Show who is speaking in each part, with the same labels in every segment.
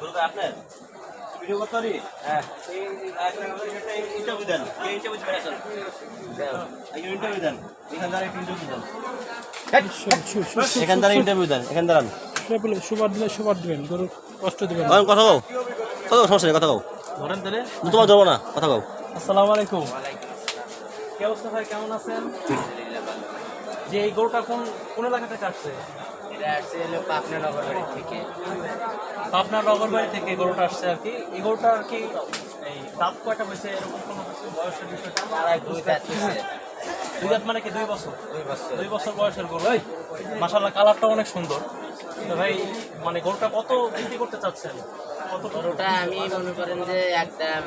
Speaker 1: গরুটা আপনার ভিডিও করতে পারি হ্যাঁ ইন্টারভিউ দেন ইন্টারভিউ দেন ইন্টারভিউ দেন এখান দ্বারা ইন্টারভিউ দেন এখান দ্বারা ইন্টারভিউ দেন এখান দাঁড়ান
Speaker 2: সুপার দিলে সুপার দিবেন গরু কষ্ট দিবেন
Speaker 1: কথা কও কথা কও সমস্যা নেই কথা কও
Speaker 2: ধরেন তাহলে
Speaker 1: তোমার ধরবো না কথা কও
Speaker 2: আসসালামু আলাইকুম কি অবস্থা ভাই কেমন আছেন যে এই গরুটা কোন কোন এলাকা থেকে আসছে
Speaker 3: এটা আসছে পাবনা নগরবাড়ি থেকে
Speaker 2: পাবনা নগরবাড়ি থেকে গরুটা আসছে আর কি। এই গরুটা আর কি এই দাঁত কয়টা হয়েছে? এরকম কোনো কিছু বয়সের বিষয়টা
Speaker 3: তারা দুই যাচ্ছে
Speaker 2: দুই দাঁত মানে কি দুই বছর?
Speaker 3: দুই বছর।
Speaker 2: দুই বছর বয়সের গরু। এই মাসাল্লাহ কালারটা অনেক সুন্দর। তো ভাই মানে গরুটা কত বিক্রি করতে চাচ্ছেন?
Speaker 3: গরুটা আমি মনে করেন যে একদম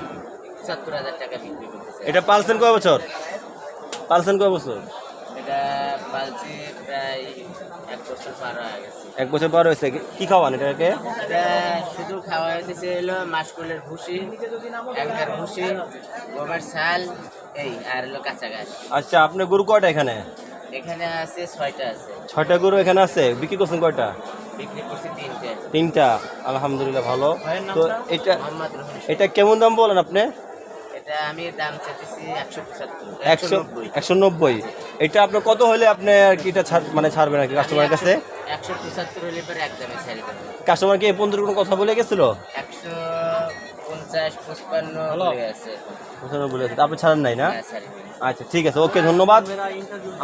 Speaker 3: সত্তর হাজার টাকা বিক্রি
Speaker 1: এটা পালছেন কয় বছর? পালছেন কয় বছর?
Speaker 3: এটা পালছি প্রায় এক বছর পার হয়ে গেছে।
Speaker 1: এক বছর পর হয়েছে। কি খাওয়ান এটাকে?
Speaker 3: এটা শুধু খাওয়া হয়েছে হলো মাসকলের ভুসি একটার ভুসি গমের ছাল এই আর হলো কাঁচা ঘাস।
Speaker 1: আচ্ছা আপনার গরু কয়টা এখানে?
Speaker 3: এখানে আছে ছয়টা আছে।
Speaker 1: ছয়টা গরু এখানে আছে? বিক্রি করছেন কয়টা?
Speaker 3: বিক্রি করছি তিনটে।
Speaker 1: আলহামদুলিল্লাহ ভালো। তো এটা এটা কেমন দাম বলেন আপনি?
Speaker 3: এটা আমি দাম চাইতেছি একশো পঁচাত্তর
Speaker 1: একশো একশো নব্বই। এটা আপনার কত হলে আপনি আর কি এটা ছাড় মানে ছাড়বেন আর কি কাস্টমারের কাছে?
Speaker 3: একশো পঁচাত্তর হলে পরে একদমে ছেড়ে দেবো।
Speaker 1: কাস্টমার কি এই পর্যন্ত কোনো কথা বলে গেছিল?
Speaker 3: একশো পঞ্চাশ পঁচপান্ন আছে
Speaker 1: বলে গেছে। আপনি ছাড়েন নাই না?
Speaker 3: হ্যাঁ।
Speaker 1: আচ্ছা ঠিক আছে ওকে ধন্যবাদ।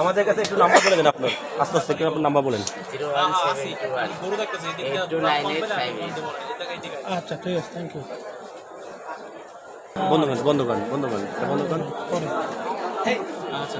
Speaker 1: আমাদের কাছে একটু নাম্বার বলে দেন আপনার আস্তে আস্তে একটু আপনার নাম্বার বলেন
Speaker 2: আচ্ছা ঠিক আছে থ্যাংক ইউ
Speaker 1: বন্ধ করেন বন্ধ করেন বন্ধ করেন বন্ধ করেন।
Speaker 2: আচ্ছা।